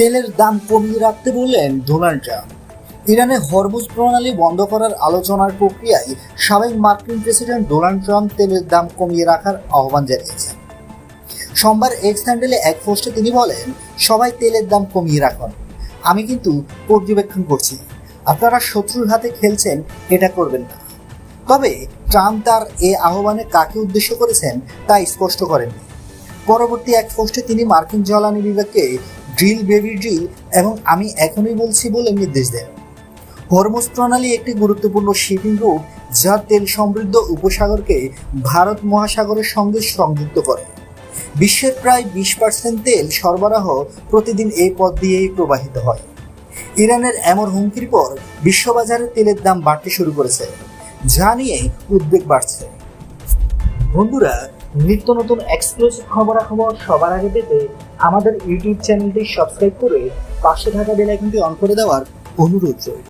তেলের দাম কমিয়ে রাখতে বললেন ডোনাল্ড ট্রাম্প। ইরানে হরমুজ প্রণালী বন্ধ করার আলোচনার প্রক্রিয়ায় সাবেক মার্কিন প্রেসিডেন্ট ডোনাল্ড ট্রাম্প তেলের দাম কমিয়ে রাখার আহ্বান জানিয়েছেন। সোমবার এক্স হ্যান্ডেলে এক পোস্টে তিনি বলেন, সবাই তেলের দাম কমিয়ে রাখুন। আমি কিন্তু পর্যবেক্ষণ করছি। আপনারা শত্রুর হাতে খেলছেন, এটা করবেন না। তবে ট্রাম্প তার এ আহ্বানে কাকে উদ্দেশ্য করেছেন তা স্পষ্ট করেননি। পরবর্তী এক পোস্টে তিনি মার্কিন জ্বালানি বিভাগকে ড্রিল বেবি ড্রিল এবং আমি এখনই বলছি বলে নির্দেশ দেন। হরমুজ প্রণালী একটি গুরুত্বপূর্ণ শিপিং রুট যা তেল সমৃদ্ধ উপসাগরকে ভারত মহাসাগরের সঙ্গে সংযুক্ত করে। বিশ্বের প্রায় বিশ পার্সেন্ট তেল সরবরাহ প্রতিদিন এই পথ দিয়েই প্রবাহিত হয়। ইরানের এমন হুমকির পর বিশ্ববাজারে তেলের দাম বাড়তে শুরু করেছে, যা নিয়ে উদ্বেগ বাড়ছে। বন্ধুরা, নিত্য নতুন এক্সক্লুসিভ খবরাখবর সবার আগে পেতে আমাদের ইউটিউব চ্যানেলটি সাবস্ক্রাইব করে পাশে থাকা বেল আইকনটি অন করে দেওয়ার অনুরোধ রইল।